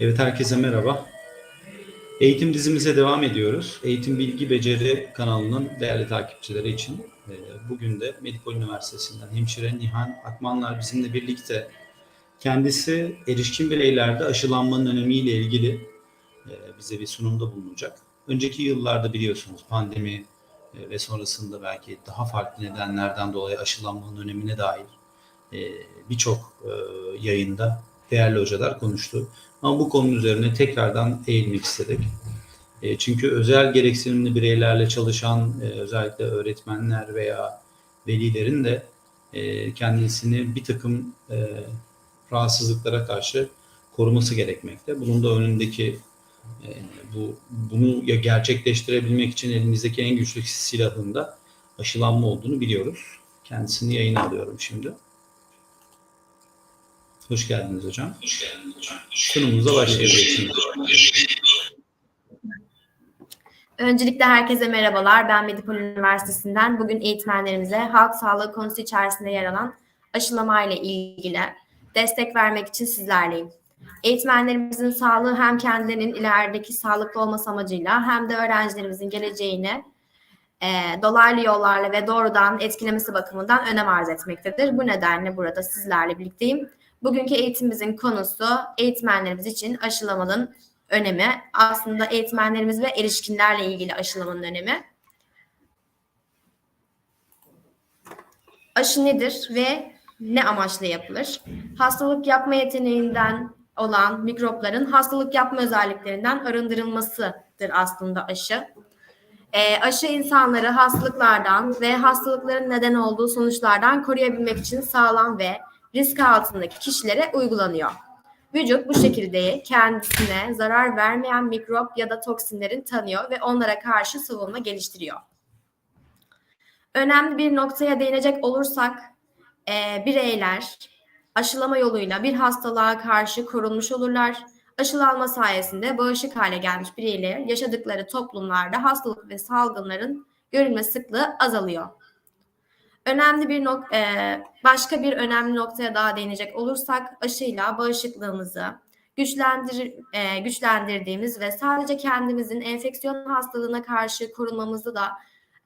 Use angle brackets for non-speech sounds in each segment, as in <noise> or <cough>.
Evet herkese merhaba. Eğitim dizimize devam ediyoruz. Eğitim Bilgi Beceri kanalının değerli takipçileri için e, bugün de Medipol Üniversitesi'nden hemşire Nihan Akmanlar bizimle birlikte kendisi erişkin bireylerde aşılanmanın önemiyle ilgili e, bize bir sunumda bulunacak. Önceki yıllarda biliyorsunuz pandemi e, ve sonrasında belki daha farklı nedenlerden dolayı aşılanmanın önemine dair birçok yayında değerli hocalar konuştu. Ama bu konunun üzerine tekrardan eğilmek istedik. E, çünkü özel gereksinimli bireylerle çalışan e, özellikle öğretmenler veya velilerin de e, kendisini bir takım e, rahatsızlıklara karşı koruması gerekmekte. Bunun da önündeki e, bu bunu ya gerçekleştirebilmek için elimizdeki en güçlü silahın da aşılanma olduğunu biliyoruz. Kendisini yayına alıyorum şimdi. Hoş geldiniz hocam. Hoş geldiniz hocam. Sunumumuza başlayabilirsiniz. Öncelikle herkese merhabalar. Ben Medipol Üniversitesi'nden bugün eğitmenlerimize halk sağlığı konusu içerisinde yer alan aşılama ile ilgili destek vermek için sizlerleyim. Eğitmenlerimizin sağlığı hem kendilerinin ilerideki sağlıklı olması amacıyla hem de öğrencilerimizin geleceğini e, dolaylı yollarla ve doğrudan etkilemesi bakımından önem arz etmektedir. Bu nedenle burada sizlerle birlikteyim. Bugünkü eğitimimizin konusu eğitmenlerimiz için aşılamanın önemi. Aslında eğitmenlerimiz ve erişkinlerle ilgili aşılamanın önemi. Aşı nedir ve ne amaçla yapılır? Hastalık yapma yeteneğinden olan mikropların hastalık yapma özelliklerinden arındırılmasıdır aslında aşı. E, aşı insanları hastalıklardan ve hastalıkların neden olduğu sonuçlardan koruyabilmek için sağlam ve risk altındaki kişilere uygulanıyor. Vücut bu şekilde kendisine zarar vermeyen mikrop ya da toksinlerin tanıyor ve onlara karşı savunma geliştiriyor. Önemli bir noktaya değinecek olursak e, bireyler aşılama yoluyla bir hastalığa karşı korunmuş olurlar. Aşılanma sayesinde bağışık hale gelmiş bireyler yaşadıkları toplumlarda hastalık ve salgınların görülme sıklığı azalıyor. Önemli bir nok e, başka bir önemli noktaya daha değinecek olursak aşıyla bağışıklığımızı güçlendir e, güçlendirdiğimiz ve sadece kendimizin enfeksiyon hastalığına karşı korunmamızı da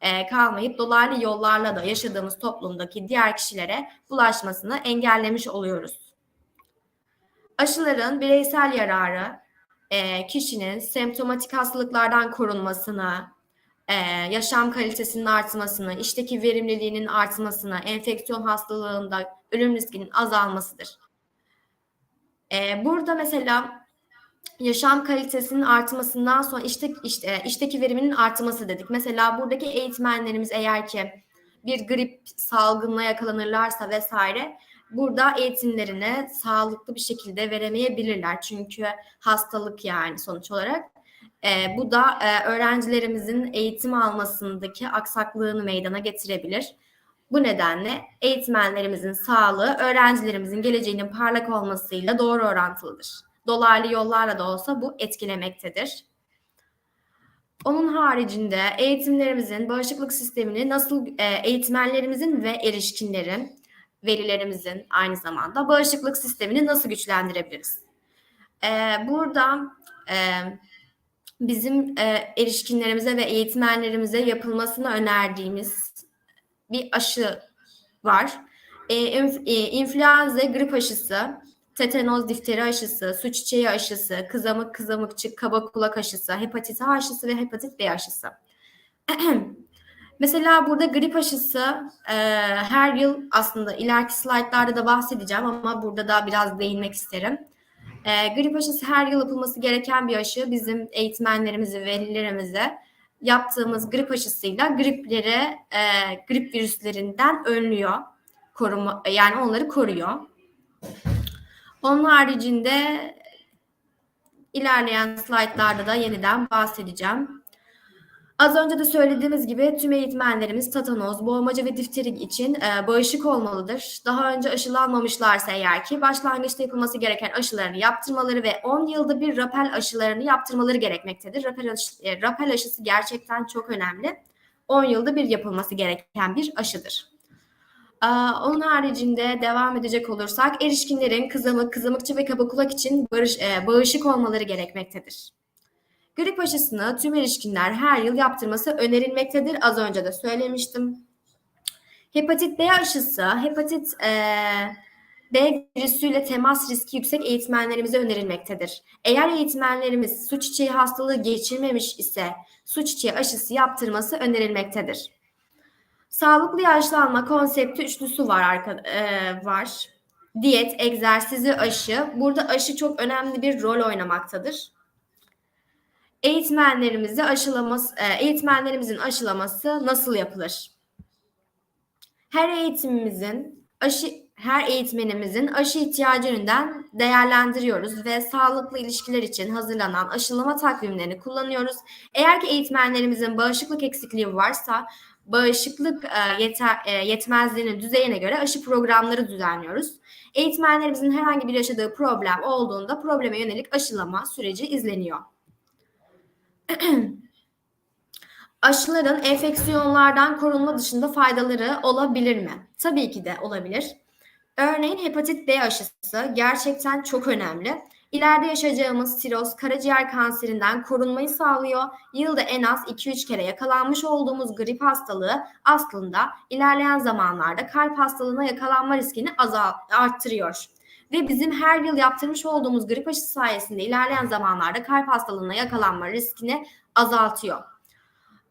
e, kalmayıp dolaylı yollarla da yaşadığımız toplumdaki diğer kişilere bulaşmasını engellemiş oluyoruz. Aşıların bireysel yararı e, kişinin semptomatik hastalıklardan korunmasına, e, yaşam kalitesinin artmasını, işteki verimliliğinin artmasına, enfeksiyon hastalığında ölüm riskinin azalmasıdır. E, burada mesela yaşam kalitesinin artmasından sonra işte, işte işteki veriminin artması dedik. Mesela buradaki eğitmenlerimiz eğer ki bir grip salgınına yakalanırlarsa vesaire burada eğitimlerini sağlıklı bir şekilde veremeyebilirler. Çünkü hastalık yani sonuç olarak. E, bu da e, öğrencilerimizin eğitim almasındaki aksaklığını meydana getirebilir. Bu nedenle eğitmenlerimizin sağlığı öğrencilerimizin geleceğinin parlak olmasıyla doğru orantılıdır. Dolaylı yollarla da olsa bu etkilemektedir. Onun haricinde eğitimlerimizin bağışıklık sistemini nasıl e, eğitmenlerimizin ve erişkinlerin, velilerimizin aynı zamanda bağışıklık sistemini nasıl güçlendirebiliriz? E, burada e, bizim e, erişkinlerimize ve eğitmenlerimize yapılmasını önerdiğimiz bir aşı var. E, inf, e, influenza grip aşısı, tetanoz difteri aşısı, su çiçeği aşısı, kızamık kızamıkçık kaba kulak aşısı, hepatit A aşısı ve hepatit B aşısı. <clears throat> Mesela burada grip aşısı e, her yıl aslında ileriki slaytlarda da bahsedeceğim ama burada da biraz değinmek isterim. E, grip aşısı her yıl yapılması gereken bir aşı. Bizim eğitmenlerimizi, velilerimize yaptığımız grip aşısıyla gripleri, e, grip virüslerinden önlüyor. Koruma, yani onları koruyor. Onun haricinde ilerleyen slaytlarda da yeniden bahsedeceğim. Az önce de söylediğimiz gibi tüm eğitmenlerimiz tatanoz, boğmaca ve difteri için e, bağışık olmalıdır. Daha önce aşılanmamışlarsa eğer ki başlangıçta yapılması gereken aşılarını yaptırmaları ve 10 yılda bir rapel aşılarını yaptırmaları gerekmektedir. Rapel, aşı, e, rapel aşısı gerçekten çok önemli. 10 yılda bir yapılması gereken bir aşıdır. Aa, Onun haricinde devam edecek olursak erişkinlerin kızamık, kızamıkçı ve kabakulak için barış, e, bağışık olmaları gerekmektedir. Grip aşısını tüm erişkinler her yıl yaptırması önerilmektedir. Az önce de söylemiştim. Hepatit B aşısı, hepatit e, B virüsüyle temas riski yüksek eğitmenlerimize önerilmektedir. Eğer eğitmenlerimiz su çiçeği hastalığı geçirmemiş ise su çiçeği aşısı yaptırması önerilmektedir. Sağlıklı yaşlanma konsepti üçlüsü var arka, e, var. Diyet, egzersizi, aşı. Burada aşı çok önemli bir rol oynamaktadır. Eğitmenlerimizi aşılaması, e, eğitmenlerimizin aşılaması nasıl yapılır? Her eğitimimizin aşı her eğitmenimizin aşı ihtiyacı yönünden değerlendiriyoruz ve sağlıklı ilişkiler için hazırlanan aşılama takvimlerini kullanıyoruz. Eğer ki eğitmenlerimizin bağışıklık eksikliği varsa bağışıklık e, yeter, e, yetmezliğinin düzeyine göre aşı programları düzenliyoruz. Eğitmenlerimizin herhangi bir yaşadığı problem olduğunda probleme yönelik aşılama süreci izleniyor. <clears throat> Aşıların enfeksiyonlardan korunma dışında faydaları olabilir mi? Tabii ki de olabilir. Örneğin hepatit B aşısı gerçekten çok önemli. İleride yaşayacağımız siroz, karaciğer kanserinden korunmayı sağlıyor. Yılda en az 2-3 kere yakalanmış olduğumuz grip hastalığı aslında ilerleyen zamanlarda kalp hastalığına yakalanma riskini azal arttırıyor. Ve bizim her yıl yaptırmış olduğumuz grip aşısı sayesinde ilerleyen zamanlarda kalp hastalığına yakalanma riskini azaltıyor.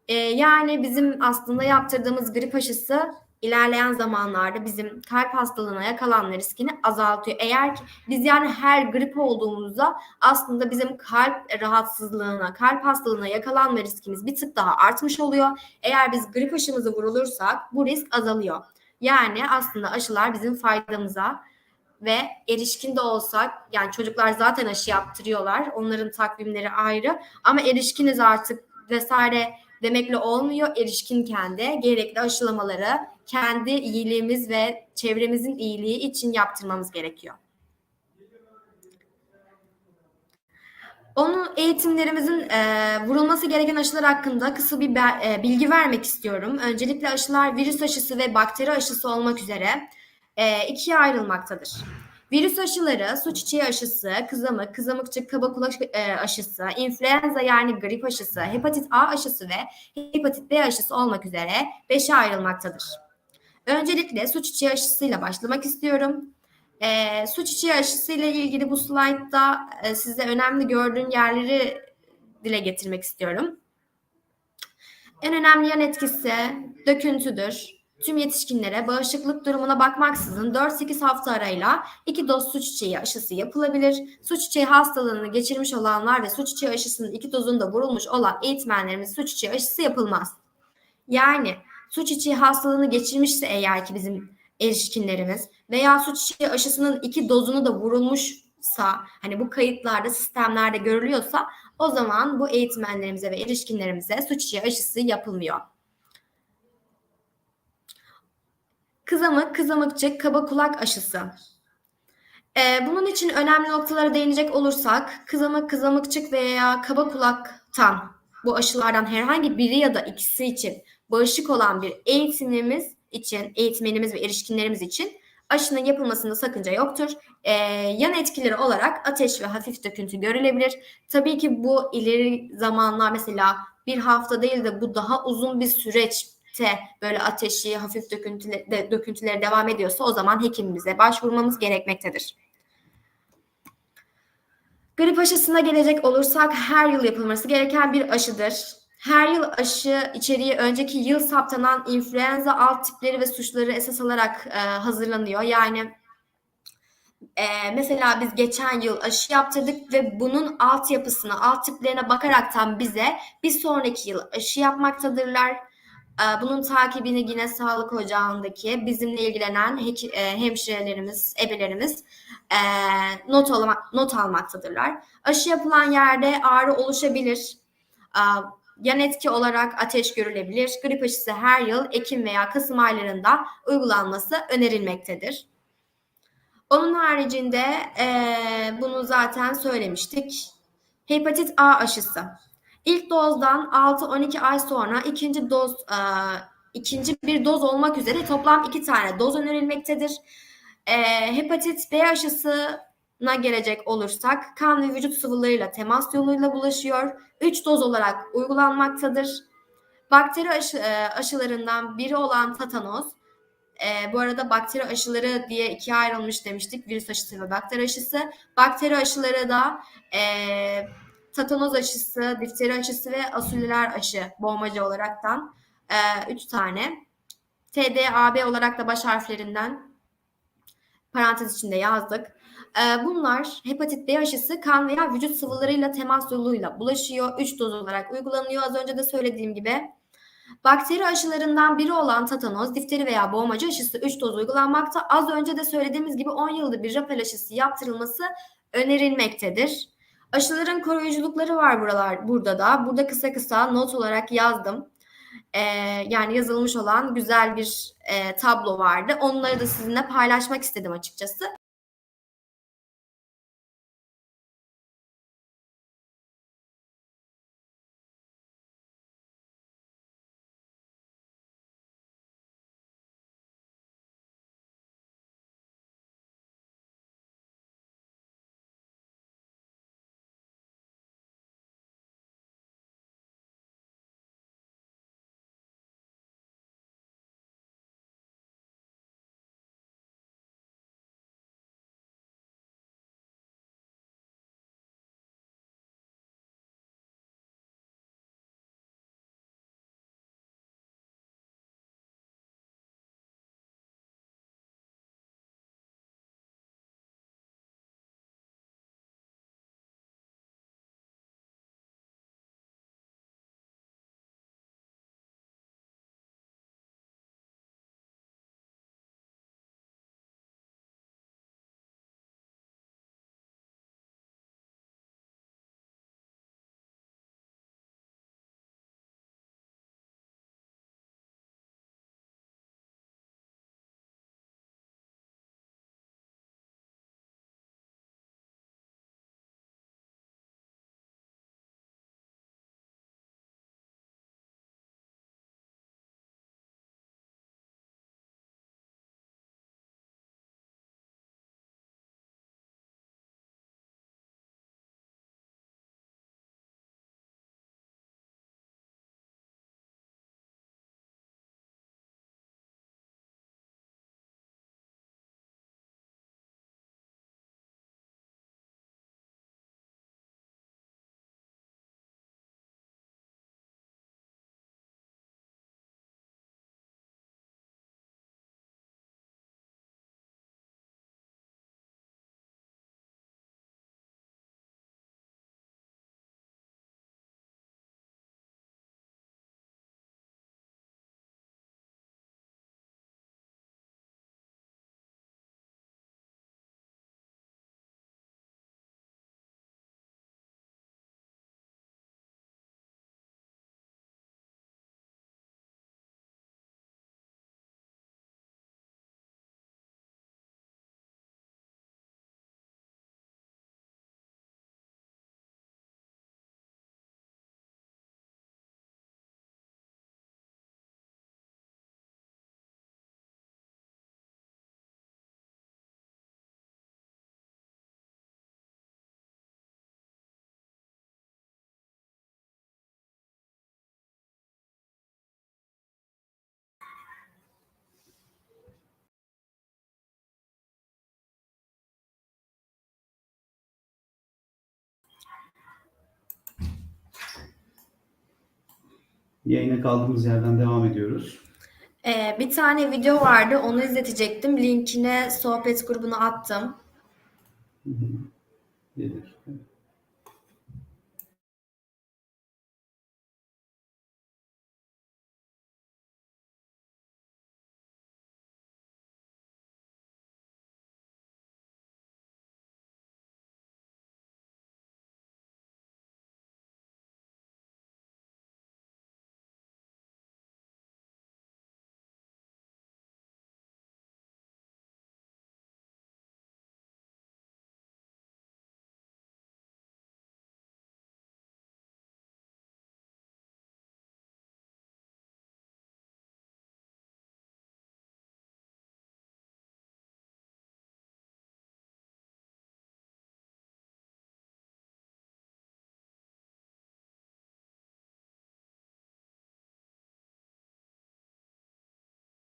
Ee, yani bizim aslında yaptırdığımız grip aşısı ilerleyen zamanlarda bizim kalp hastalığına yakalanma riskini azaltıyor. Eğer ki biz yani her grip olduğumuzda aslında bizim kalp rahatsızlığına, kalp hastalığına yakalanma riskimiz bir tık daha artmış oluyor. Eğer biz grip aşımızı vurulursak bu risk azalıyor. Yani aslında aşılar bizim faydamıza ve erişkin de olsak yani çocuklar zaten aşı yaptırıyorlar. Onların takvimleri ayrı ama erişkiniz artık vesaire demekle olmuyor. Erişkinken de gerekli aşılamaları kendi iyiliğimiz ve çevremizin iyiliği için yaptırmamız gerekiyor. Onu eğitimlerimizin e, vurulması gereken aşılar hakkında kısa bir e, bilgi vermek istiyorum. Öncelikle aşılar virüs aşısı ve bakteri aşısı olmak üzere e, ikiye ayrılmaktadır. Virüs aşıları, su çiçeği aşısı, kızamık, kızamıkçık, kaba kulak e, aşısı, influenza yani grip aşısı, hepatit A aşısı ve hepatit B aşısı olmak üzere beşe ayrılmaktadır. Öncelikle su çiçeği aşısıyla başlamak istiyorum. E, su çiçeği aşısı ile ilgili bu slaytta e, size önemli gördüğüm yerleri dile getirmek istiyorum. En önemli yan etkisi döküntüdür. Tüm yetişkinlere bağışıklık durumuna bakmaksızın 4-8 hafta arayla iki doz su çiçeği aşısı yapılabilir. Su çiçeği hastalığını geçirmiş olanlar ve su çiçeği aşısının iki dozunda vurulmuş olan eğitmenlerimiz su çiçeği aşısı yapılmaz. Yani su çiçeği hastalığını geçirmişse eğer ki bizim erişkinlerimiz veya su çiçeği aşısının iki dozunu da vurulmuşsa hani bu kayıtlarda sistemlerde görülüyorsa o zaman bu eğitmenlerimize ve erişkinlerimize su çiçeği aşısı yapılmıyor. Kızamık, kızamıkçık, kaba kulak aşısı. Ee, bunun için önemli noktalara değinecek olursak kızamık, kızamıkçık veya kaba kulaktan bu aşılardan herhangi biri ya da ikisi için bağışık olan bir eğitimimiz için, eğitmenimiz ve erişkinlerimiz için aşının yapılmasında sakınca yoktur. Ee, yan etkileri olarak ateş ve hafif döküntü görülebilir. Tabii ki bu ileri zamanlar mesela bir hafta değil de bu daha uzun bir süreçte böyle ateşi, hafif döküntüleri, de, döküntüleri devam ediyorsa o zaman hekimimize başvurmamız gerekmektedir. Grip aşısına gelecek olursak her yıl yapılması gereken bir aşıdır. Her yıl aşı içeriği önceki yıl saptanan influenza alt tipleri ve suçları esas alarak e, hazırlanıyor. Yani e, mesela biz geçen yıl aşı yaptırdık ve bunun altyapısına, alt tiplerine bakaraktan bize bir sonraki yıl aşı yapmaktadırlar. E, bunun takibini yine sağlık ocağındaki bizimle ilgilenen e, hemşirelerimiz, ebelerimiz e, not, alma, not almaktadırlar. Aşı yapılan yerde ağrı oluşabilir. E, yan etki olarak ateş görülebilir. Grip aşısı her yıl Ekim veya Kasım aylarında uygulanması önerilmektedir. Onun haricinde e, bunu zaten söylemiştik. Hepatit A aşısı. İlk dozdan 6-12 ay sonra ikinci doz e, ikinci bir doz olmak üzere toplam iki tane doz önerilmektedir. Ee, hepatit B aşısına gelecek olursak kan ve vücut sıvılarıyla temas yoluyla bulaşıyor. 3 doz olarak uygulanmaktadır. Bakteri aşı, e, aşılarından biri olan tetanos, e, bu arada bakteri aşıları diye ikiye ayrılmış demiştik. Virüs aşısı ve bakteri aşısı. Bakteri aşıları da e, tetanoz aşısı, difteri aşısı ve asüller aşı boğmaca olaraktan 3 tane. TDAB olarak da baş harflerinden parantez içinde yazdık. E, bunlar hepatit B aşısı kan veya vücut sıvılarıyla temas yoluyla bulaşıyor. 3 doz olarak uygulanıyor. Az önce de söylediğim gibi. Bakteri aşılarından biri olan tetanoz, difteri veya boğmaca aşısı 3 doz uygulanmakta. Az önce de söylediğimiz gibi 10 yılda bir rapel aşısı yaptırılması önerilmektedir. Aşıların koruyuculukları var buralar burada da. Burada kısa kısa not olarak yazdım. Ee, yani yazılmış olan güzel bir e, tablo vardı. Onları da sizinle paylaşmak istedim açıkçası. Yayına kaldığımız yerden devam ediyoruz. Ee, bir tane video vardı, onu izletecektim. Linkine sohbet grubuna attım. Hı hı. Gelir.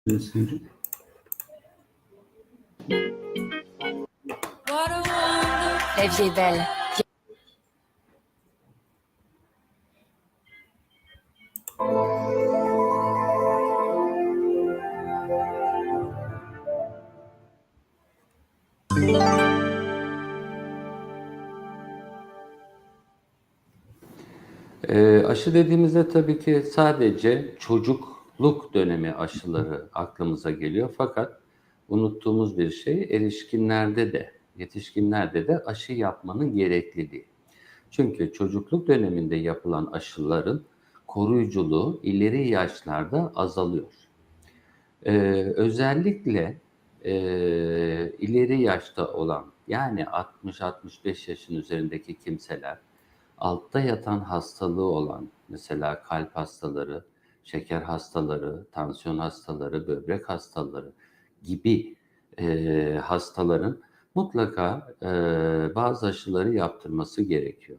La vie belle. Ee, aşı dediğimizde tabii ki sadece çocukluk dönemi aşıları aklımıza geliyor. Fakat unuttuğumuz bir şey erişkinlerde de, yetişkinlerde de aşı yapmanın gerekliliği. Çünkü çocukluk döneminde yapılan aşıların koruyuculuğu ileri yaşlarda azalıyor. Ee, özellikle e, ileri yaşta olan yani 60-65 yaşın üzerindeki kimseler altta yatan hastalığı olan mesela kalp hastaları, şeker hastaları, tansiyon hastaları, böbrek hastaları gibi e, hastaların mutlaka e, bazı aşıları yaptırması gerekiyor.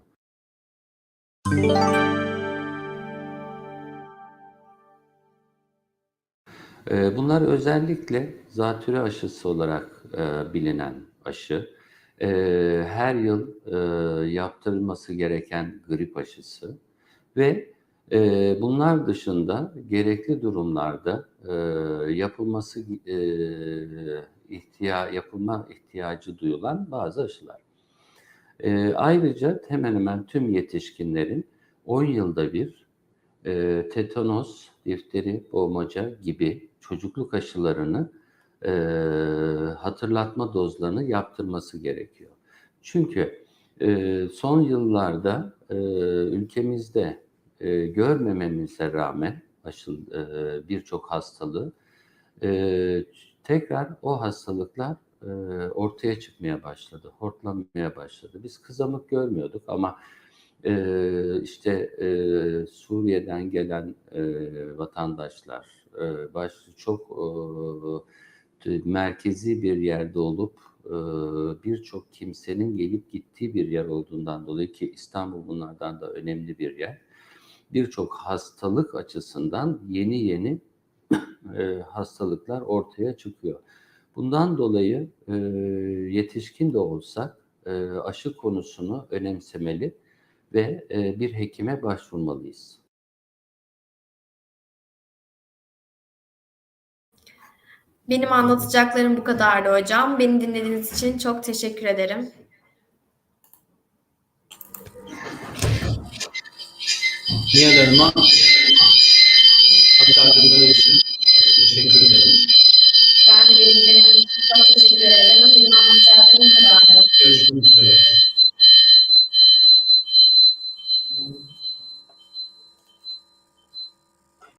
E, bunlar özellikle zatürre aşısı olarak e, bilinen aşı. E, her yıl e, yaptırılması gereken grip aşısı ve e, bunlar dışında gerekli durumlarda e, yapılması e, ihtiya yapılma ihtiyacı duyulan bazı aşılar. E, ayrıca hemen hemen tüm yetişkinlerin 10 yılda bir e, tetanos, difteri, boğmaca gibi çocukluk aşılarını e, hatırlatma dozlarını yaptırması gerekiyor. Çünkü e, son yıllarda e, ülkemizde e, görmememize rağmen aşı e, birçok hastalığı e, tekrar o hastalıklar e, ortaya çıkmaya başladı, hortlamaya başladı. Biz kızamık görmüyorduk ama e, işte e, Suriye'den gelen e, vatandaşlar, e, başta çok e, merkezi bir yerde olup e, birçok kimsenin gelip gittiği bir yer olduğundan dolayı ki İstanbul bunlardan da önemli bir yer. Birçok hastalık açısından yeni yeni <clears throat> e, hastalıklar ortaya çıkıyor. Bundan dolayı e, yetişkin de olsak e, aşı konusunu önemsemeli ve e, bir hekime başvurmalıyız. Benim anlatacaklarım bu kadardı hocam. Beni dinlediğiniz için çok teşekkür ederim. Niyalarıma aktardığınız için teşekkür ederim. Ben de benim için çok teşekkür ederim. Benim anlatacağım kadardı. Görüşmek üzere.